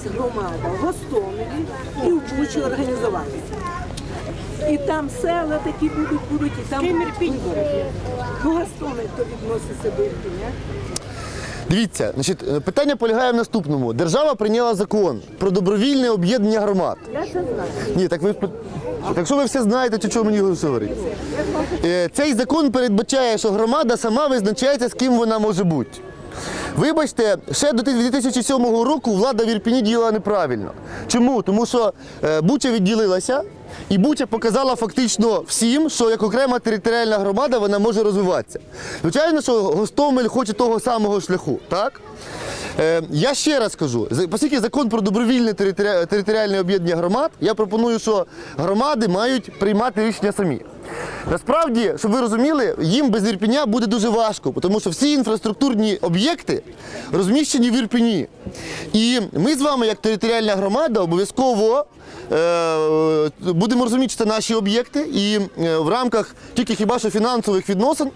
газеті громада в Гостомелі і в Бучі організувалася. І там села такі будуть, будуть, і там будуть вибори. Ну, Гостомель то відноситься до Ірпіня. Дивіться, значить, е, питання полягає в наступному. Держава прийняла закон про добровільне об'єднання громад. Я це знаю. Ні, так ви так що ви все знаєте, то чого мені говорити? Е, Цей закон передбачає, що громада сама визначається, з ким вона може бути. Вибачте, ще до 2007 року влада в Ірпіні діяла неправильно. Чому? Тому що е, Буча відділилася, і Буча показала фактично всім, що як окрема територіальна громада вона може розвиватися. Звичайно, що Гостомель хоче того самого шляху, так? Е, я ще раз кажу, оскільки закон про добровільне територіальне об'єднання громад, я пропоную, що громади мають приймати рішення самі. Насправді, щоб ви розуміли, їм без Ірпіня буде дуже важко, тому що всі інфраструктурні об'єкти розміщені в Ірпіні. І ми з вами, як територіальна громада, обов'язково е, будемо розуміти, що це наші об'єкти, і е, в рамках тільки хіба що фінансових відносин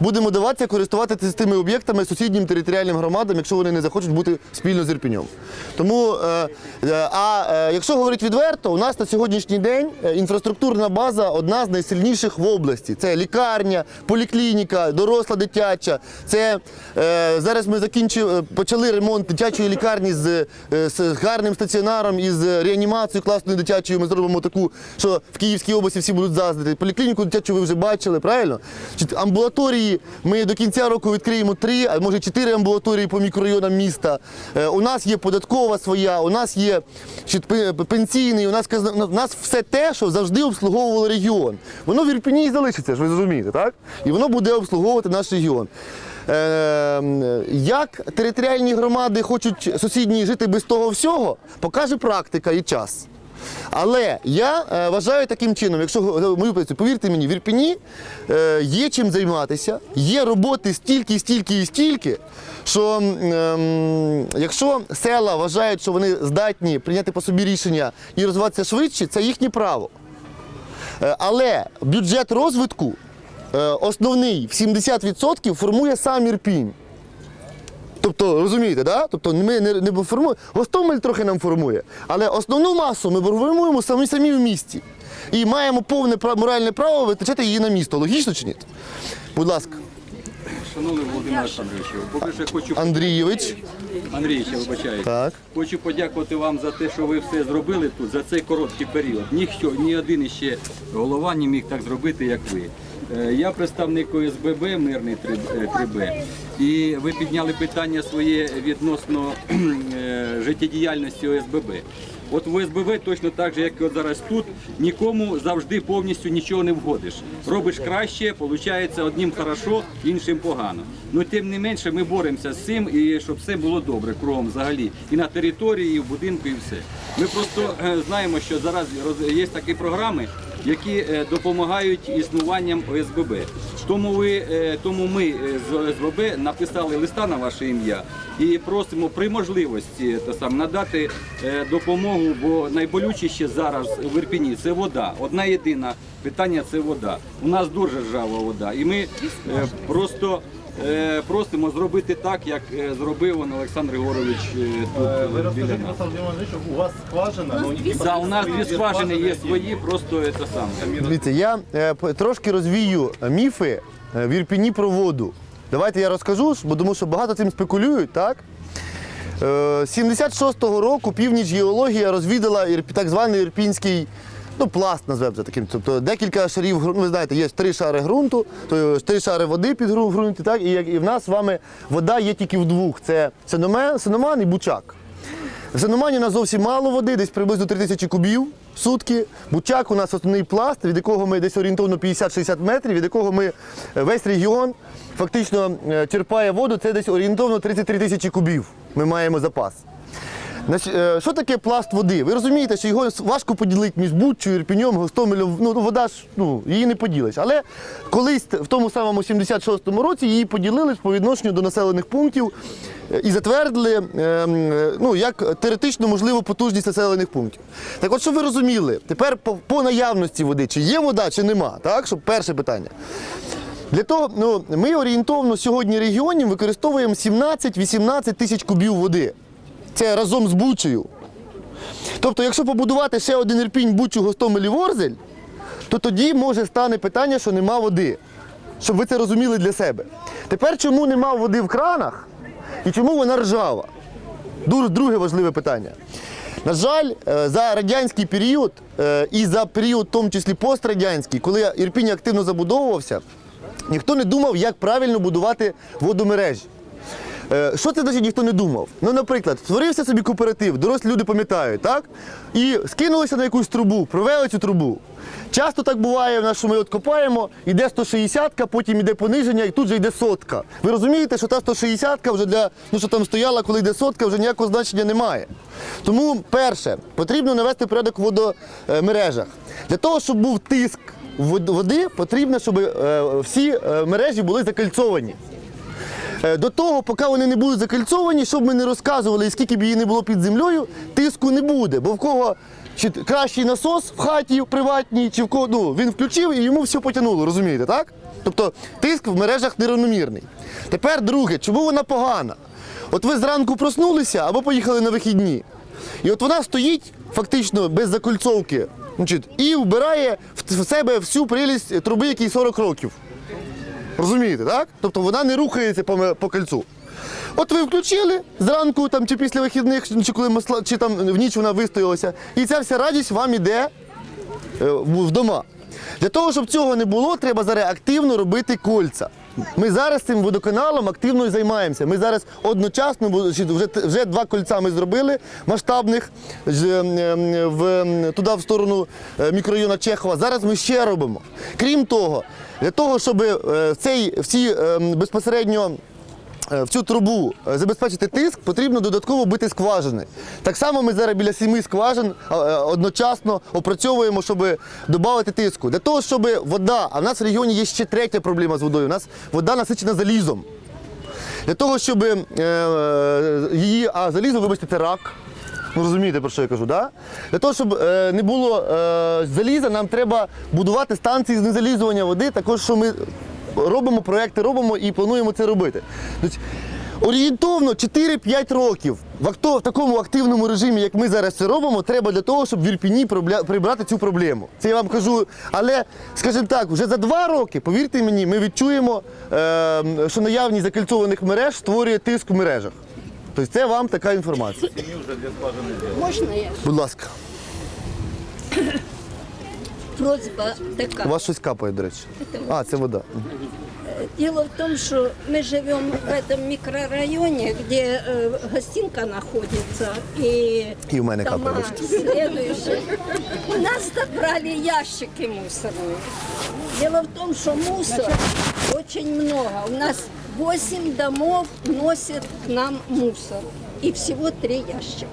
будемо даватися користуватися тими об'єктами сусіднім територіальним громадам, якщо вони не захочуть бути спільно з Ірпінем. Тому, е, е, а е, якщо говорити відверто, у нас на сьогоднішній день е, інфраструктурна база одна з найсильніших в області. Це лікарня, поліклініка, доросла дитяча. Це е, зараз ми закінчили, почали ремонт дитячої лікарні з, е, з гарним стаціонаром і з реанімацією класною дитячою. Ми зробимо таку, що в Київській області всі будуть заздрити. Поліклініку дитячу ви вже бачили, правильно? Чи Ми до кінця року відкриємо три, а може чотири амбулаторії по мікрорайонам міста. Е, У нас є податкова своя, у нас є пенсійний, у нас у нас все те, що завжди обслуговувало регіон. Воно в Ірпіні і залишиться, ж ви зрозумієте, так? І воно буде обслуговувати наш регіон. Е, Як територіальні громади хочуть сусідні жити без того всього, покаже практика і час. Але я е, вважаю таким чином, якщо мою позицію, повірте мені, в Ірпіні е, є чим займатися, є роботи стільки, стільки і стільки, що ем, якщо села вважають, що вони здатні прийняти по собі рішення і розвиватися швидше, це їхнє право. Е, Але бюджет розвитку е, основний в 70% формує сам Ірпінь. Тобто, розумієте, да? Тобто ми не, не формуємо. Гостомель трохи нам формує, але основну масу ми формуємо самі самі в місті. І маємо повне моральне право витрачати її на місто. Логічно чи ні? Будь ласка, Шановний Володимир Олександрович, по-перше, хочу Андрійович. Андрійович, я вибачаю. Так. Хочу подякувати вам за те, що ви все зробили тут за цей короткий період. Ніхто, ні один іще голова не міг так зробити, як ви. Е, Я представник ОСББ Мирний 3 е, 3Б. І ви підняли питання своє відносно е, життєдіяльності ОСББ. От в ОСББ точно так же, як і от зараз тут, нікому завжди повністю нічого не вгодиш. Робиш краще, виходить одним хорошо, іншим погано. Ну тим не менше ми боремося з цим і щоб все було добре кругом взагалі. І на території, і в будинку, і все. Ми просто знаємо, що зараз є такі програми, які е, допомагають існуванням ОСББ. Тому ви е, тому ми е, з ОСББ написали листа на ваше ім'я і просимо при можливості то сам надати допомогу, бо найболючіше зараз в Ірпіні це вода. Одна єдина питання це вода. У нас дуже ржава вода, і ми просто. Е, Просимо зробити так, як е, зробив он Олександр Григорович е, Ви тут біля розкажіть, нас. Олександр Іванович, що у вас скважина, ну ні, Да, у нас дві скважини є свої, просто це саме. Дивіться, я е, п- трошки розвію міфи е, в Ірпіні про воду. Давайте я розкажу, бо тому що багато цим спекулюють, так? Е, 76-го року північ геологія розвідала ірп- так званий ірпінський ну, пласт, назвемо це таким. Тобто декілька шарів ґрунту. Ви знаєте, є три шари ґрунту, то три шари води під ґру- ґрунті, так? І, і в нас з вами вода є тільки в двох: це синомен, синоман і бучак. В Заномані у нас зовсім мало води, десь приблизно 3 тисячі кубів в сутки. Бучак у нас основний пласт, від якого ми десь орієнтовно 50-60 метрів, від якого ми е, весь регіон фактично е, черпає воду. Це десь орієнтовно 33 тисячі кубів. Ми маємо запас. Е, що таке пласт води? Ви розумієте, що його важко поділити між Буччою, Ірпіньом, Гостомелем. Ну, вода ж ну, її не поділиш. Але колись в тому самому 76-му році її поділили по відношенню до населених пунктів е, і затвердили е, м, е, ну, як теоретично можливу потужність населених пунктів. Так от, щоб ви розуміли, тепер по, по наявності води, чи є вода, чи нема. Так? Щоб перше питання. Для того, ну, ми орієнтовно сьогодні регіонів використовуємо 17-18 тисяч кубів води. Це разом з Бучею. Тобто, якщо побудувати ще один Ірпінь, Бучу, Гостомель і Ворзель, то тоді може стане питання, що нема води. Щоб ви це розуміли для себе. Тепер чому нема води в кранах і чому вона ржава? Друге важливе питання. На жаль, е, за радянський період е, і за період, в тому числі пострадянський, коли Ірпінь активно забудовувався, ніхто не думав, як правильно будувати водомережі. Е, Що це значить ніхто не думав? Ну, наприклад, створився собі кооператив, дорослі люди пам'ятають, так? І скинулися на якусь трубу, провели цю трубу. Часто так буває, в нас, що ми от копаємо, йде 160-ка, потім йде пониження і тут же йде сотка. Ви розумієте, що та 160-ка вже для ну, що там стояла, коли йде сотка, вже ніякого значення немає. Тому, перше, потрібно навести порядок в водомережах. Для того, щоб був тиск води, потрібно, щоб е, всі е, мережі були закальцовані. Е, До того, поки вони не будуть закальцовані, щоб ми не розказували, і скільки б її не було під землею, тиску не буде. Бо в кого чи кращий насос в хаті приватній, чи в кого ну, він включив і йому все потягнуло, розумієте, так? Тобто тиск в мережах нерівномірний. Тепер друге, чому вона погана? От ви зранку проснулися або поїхали на вихідні. І от вона стоїть фактично без закольцовки і вбирає в себе всю прелість труби, якій 40 років. Розумієте, так? Тобто вона не рухається по, по кольцу. От ви включили зранку там, чи після вихідних, чи коли масла, чи там в ніч вона вистоялася, і ця вся радість вам іде е, вдома. Для того, щоб цього не було, треба зараз активно робити кольця. Ми зараз цим водоканалом активно займаємося. Ми зараз одночасно вже, вже два кольця ми зробили масштабних ем, ем, в, туди в сторону мікрорайона мікрорайону Чехова. Зараз ми ще робимо. Крім того, для того, щоб е, цей всі безпосередньо е, в цю трубу е, забезпечити тиск, потрібно додатково бити скважини. Так само ми зараз біля сіми скважин е, е, одночасно опрацьовуємо, щоб додати тиску. Для того, щоб вода, а в нас в регіоні є ще третя проблема з водою. У нас вода насичена залізом. Для того, щоб е, е, її, а залізо, вибачте, це рак. Ну, розумієте, про що я кажу, да? Для того, щоб е, не було е, заліза, нам треба будувати станції знезалізування води, також що ми робимо проекти, робимо і плануємо це робити. Тобто, орієнтовно 4-5 років в, акто, в такому активному режимі, як ми зараз це робимо, треба для того, щоб в Ірпіні прибрати цю проблему. Це я вам кажу. Але, скажімо так, вже за два роки, повірте мені, ми відчуємо, е, що наявність закільцованих мереж створює тиск в мережах. Тобто це вам така інформація. Можна я? Будь ласка, Просьба у така. вас щось капає, до речі. А, це вода. Дело в том, что мы живем в этом микрорайоне, где э, гостинка находится, и, И у меня дома капает, бачите. следующие. У нас забрали ящики мусорные. Дело в том, что мусор очень много. У нас 8 домов носят к нам мусор, и всего 3 ящика.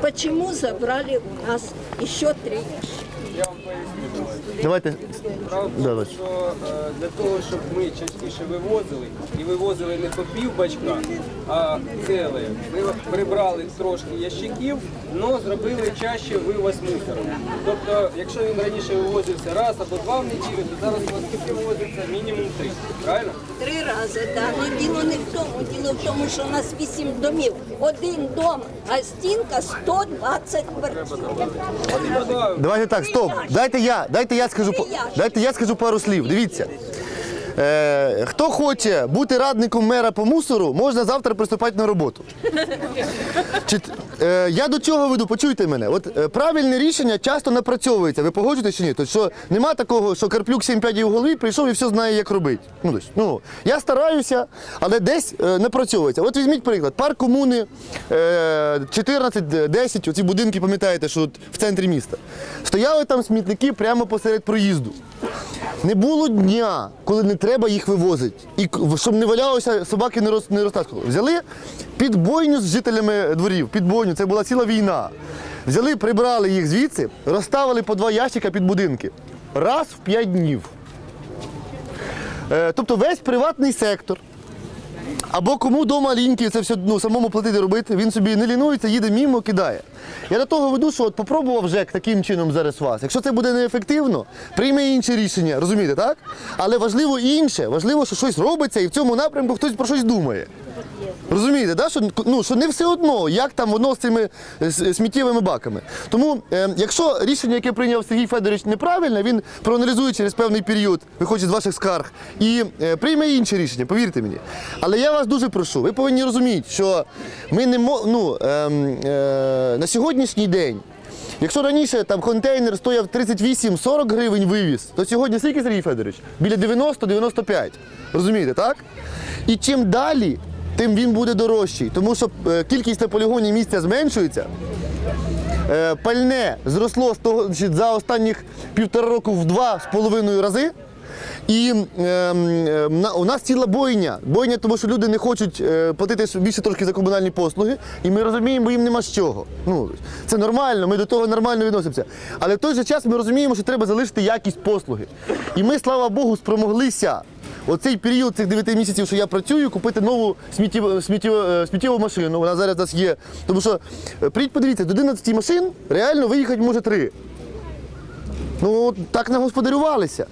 Почему забрали у нас еще 3 ящика? Давайте. Справа в тому, Вась. що е, для того, щоб ми частіше вивозили, і вивозили не по пів бачка, а ціле, ми прибрали трошки ящиків, але зробили чаще вивоз мусору. Тобто, якщо він раніше вивозився раз або два в неділю, то зараз у нас скільки вивозиться мінімум три. Правильно? Три рази, так. Ну, діло не в тому. Діло в тому, що у нас вісім домів. Один дом, гостинка 120 квартир. Давайте так, стоп. Дайте я, дайте я скажу, дайте я скажу пару слів. Дивіться. Е, хто хоче бути радником мера по мусору, можна завтра приступати на роботу. Чи, е, я до чого веду, почуйте мене. От е, правильне рішення часто напрацьовується. Ви погоджуєтесь чи ні? Тобто, що нема такого, що Карплюк 7 п'ядів в голові прийшов і все знає, як робити. Ну, тобто, ну, я стараюся, але десь е, напрацьовується. От візьміть приклад, парк комуни е, 14-10, оці будинки, пам'ятаєте, що от в центрі міста. Стояли там смітники прямо посеред проїзду. Не було дня, коли не треба їх вивозити. І щоб не валялося, собаки не, роз, не розтаскували. Взяли підбойню з жителями дворів, під бойню, це була ціла війна. Взяли, прибрали їх звідси, розставили по два ящика під будинки. Раз в п'ять днів. Е, тобто весь приватний сектор Або кому вдома ліньки це все ну, самому платити робити, він собі не лінується, їде мімо, кидає. Я до того веду, що от попробував ЖЕК таким чином зараз вас. Якщо це буде неефективно, прийме інше рішення, розумієте, так? Але важливо інше, важливо, що щось робиться і в цьому напрямку хтось про щось думає. Розумієте, да? що, ну, що не все одно, як там воно з цими сміттєвими баками. Тому, е, якщо рішення, яке прийняв Сергій Федорович, неправильне, він проаналізує через певний період, виходить з ваших скарг, і е, прийме інше рішення, повірте мені. Але я вас дуже прошу, ви повинні розуміти, що ми не мо, ну, ем, е, на сьогоднішній день. Якщо раніше там контейнер стояв 38-40 гривень вивіз, то сьогодні скільки, Сергій Федорович? Біля 90-95. Розумієте, так? І чим далі, тим він буде дорожчий. Тому що е, кількість на полігоні місця зменшується. Е, пальне зросло за останніх півтора року в два з половиною рази. І е, на- у нас ціла бойня. Бойня, тому що люди не хочуть е, платити більше трошки за комунальні послуги, і ми розуміємо, бо їм нема з чого. Ну, це нормально, ми до того нормально відносимося. Але в той же час ми розуміємо, що треба залишити якість послуги. І ми, слава Богу, спромоглися оцей період цих 9 місяців, що я працюю, купити нову сміттєву, сміттєву, е, сміттєву машину. Вона зараз у нас є. Тому що, е, прийдіть, подивіться, до 11 машин реально виїхати може 3. Ну, так нагосподарювалися.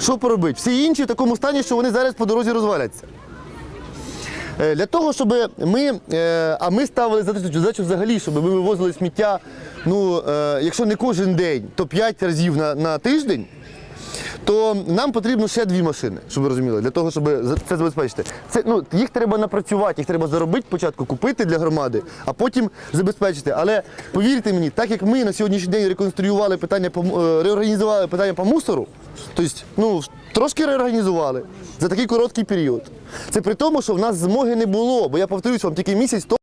Що поробити? Всі інші в такому стані, що вони зараз по дорозі розваляться. Е, Для того, щоб ми, е, а ми ставили задачу, задачу взагалі, щоб ми вивозили сміття, ну, е, якщо не кожен день, то 5 разів на, на тиждень, то нам потрібно ще дві машини, щоб ви розуміли, для того, щоб це забезпечити. Це, ну, їх треба напрацювати, їх треба заробити спочатку, купити для громади, а потім забезпечити. Але повірте мені, так як ми на сьогоднішній день реконструювали питання, по, е, реорганізували питання по мусору, тобто, ну, трошки реорганізували за такий короткий період. Це при тому, що в нас змоги не було, бо я повторюсь вам, тільки місяць тому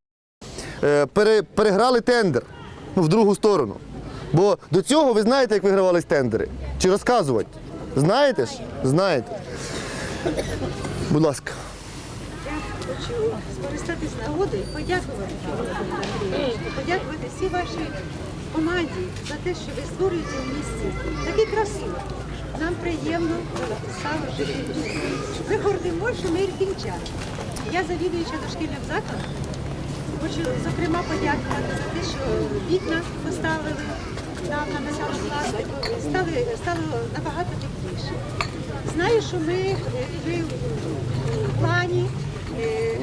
е, пере, переграли тендер ну, в другу сторону. Бо до цього ви знаєте, як вигравались тендери? Чи розказувати? Знаєте ж? Знаєте. Будь ласка. хочу скористатись нагодою і подякувати подякувати всій вашій команді за те, що ви створюєте в місті таке красиво. Нам приємно стало жити. Ми гордимо, що ми ірпінчани. Я завідуюча дошкільним закладом. Хочу зокрема подякувати за те, що вікна поставили нам на металу класу, стали, стало набагато тепліше. Знаю, що ми е, ви в плані е,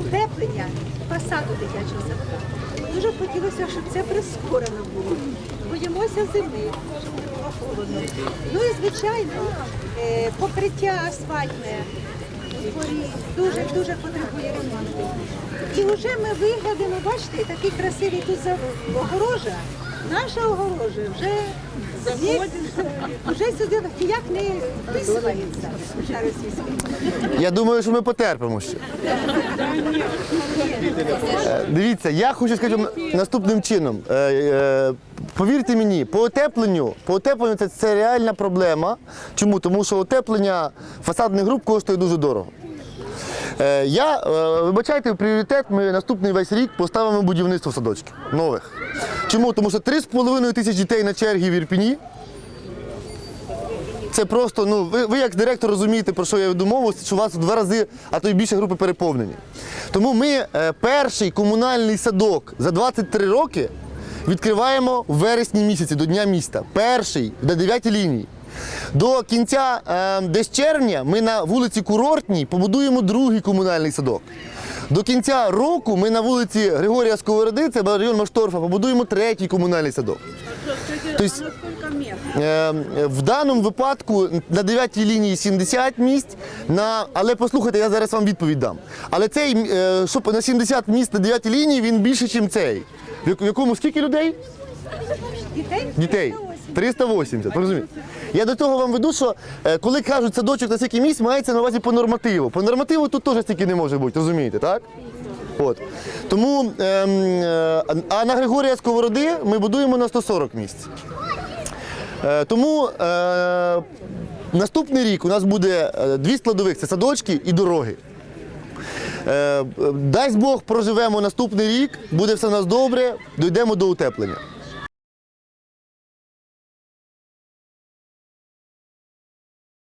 утеплення фасаду дитячого садка. Дуже хотілося, щоб це прискорено було. Боїмося зими, щоб не було холодно. Ну і звичайно, е, покриття асфальтне дуже дуже потребує ремонту. І вже ми виглядимо, бачите, такий красивий тут огорожа. Наша огорожа вже вже сюди ніяк не вписується на російській. Я думаю, що ми потерпимо ще. Е, Дивіться, я хочу сказати вам наступним чином. Е, е, Повірте мені, по утепленню, по утепленню це, це реальна проблема. Чому? Тому що утеплення фасадних груп коштує дуже дорого. Е, Я, е, вибачайте, пріоритет ми наступний весь рік поставимо будівництво садочків нових. Чому? Тому що 3,5 тисяч дітей на чергі в Ірпіні. Це просто, ну, ви, ви як директор розумієте, про що я веду мову, що у вас в два рази, а то й більше групи переповнені. Тому ми е, перший комунальний садок за 23 роки відкриваємо в вересні місяці до Дня міста. Перший на 9 лінії. До кінця е, десь червня ми на вулиці Курортній побудуємо другий комунальний садок. До кінця року ми на вулиці Григорія Сковороди, це район Машторфа, побудуємо третій комунальний садок. Тобто, е, в даному випадку на 9 лінії 70 місць, на, але послухайте, я зараз вам відповідь дам. Але цей, е, щоб на 70 місць на 9 лінії, він більше, ніж цей. В якому скільки людей? Дітей? Дітей. 380, ви розумієте? Я до того вам веду, що е, коли кажуть садочок на скільки місць, мається на увазі по нормативу. По нормативу тут теж стільки не може бути, розумієте, так? От. Тому, ем, е, а на Григорія Сковороди ми будуємо на 140 місць. Е, тому е, наступний рік у нас буде е, дві складових це садочки і дороги. Е, дасть Бог, проживемо наступний рік, буде все у нас добре, дійдемо до утеплення.